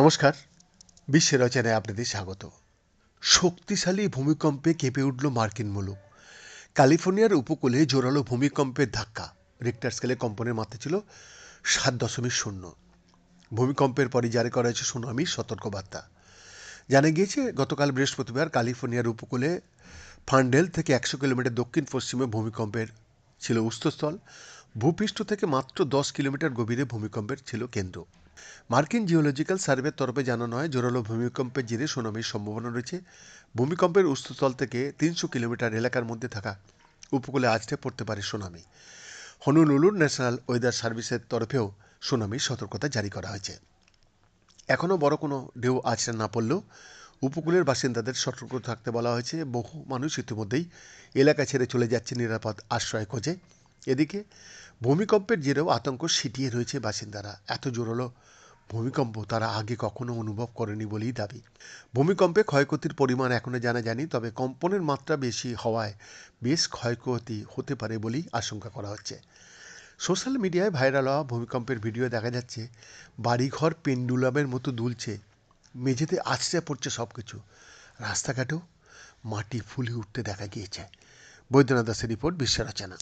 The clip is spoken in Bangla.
নমস্কার। বিশ্বের রচনায় আপনাদের স্বাগত। শক্তিশালী ভূমিকম্পে কেঁপে উঠল মার্কিন মুলুক। ক্যালিফোর্নিয়ার উপকূলে জোরালো ভূমিকম্পের ধাক্কা। রিক্টার স্কেলে কম্পনের মাত্রা ছিল সাত দশমিক শূন্য। ভূমিকম্পের পরে জারি করা হয়েছে সুনামির সতর্কবার্তা। জানা গিয়েছে, গতকাল বৃহস্পতিবার ক্যালিফোর্নিয়ার উপকূলে ফান্ডেল থেকে একশো কিলোমিটার দক্ষিণ পশ্চিমে ভূমিকম্পের ছিল উস্থস্থল ভূপৃষ্ঠ থেকে মাত্র দশ কিলোমিটার গভীরে ভূমিকম্পের ছিল কেন্দ্র। মার্কিন জিওলজিক্যাল সার্ভের তরফে জানানো হয়, জোরালো ভূমিকম্পের জেরে সুনামির সম্ভাবনা রয়েছে। ভূমিকম্পের উস্থস্থল থেকে তিনশো কিলোমিটার এলাকার মধ্যে থাকা উপকূলে আছড়ে পড়তে পারে সুনামি। হনুলুলুর ন্যাশনাল ওয়েদার সার্ভিসের তরফেও সুনামির সতর্কতা জারি করা হয়েছে। এখনও বড় কোনো ঢেউ আছড়ে না পড়লেও উপকূলের বাসিন্দাদের সতর্ক থাকতে বলা হয়েছে। বহু মানুষ ইতিমধ্যেই এলাকা ছেড়ে চলে যাচ্ছে নিরাপদ আশ্রয় খোঁজে। এদিকে ভূমিকম্পের জেরেও আতঙ্ক সিটিয়ে রয়েছে বাসিন্দারা। এত জোরালো ভূমিকম্প তারা আগে কখনো অনুভব করেনি বলেই দাবি। ভূমিকম্পে ক্ষয়ক্ষতির পরিমাণ এখনও জানা যায়নি তবে কম্পনের মাত্রা বেশি হওয়ায় বেশ ক্ষয়ক্ষতি হতে পারে বলেই আশঙ্কা করা হচ্ছে। সোশ্যাল মিডিয়ায় ভাইরাল হওয়া ভূমিকম্পের ভিডিও দেখা যাচ্ছে, বাড়িঘর পেন্ডুলামের মতো দুলছে, মেঝেতে আছড়ে পড়ছে সব কিছু রাস্তাঘাটেও মাটি ফুলে উঠতে দেখা গিয়েছে। বৈদ্যনাথ দাসের রিপোর্ট বিশ্ব রচনা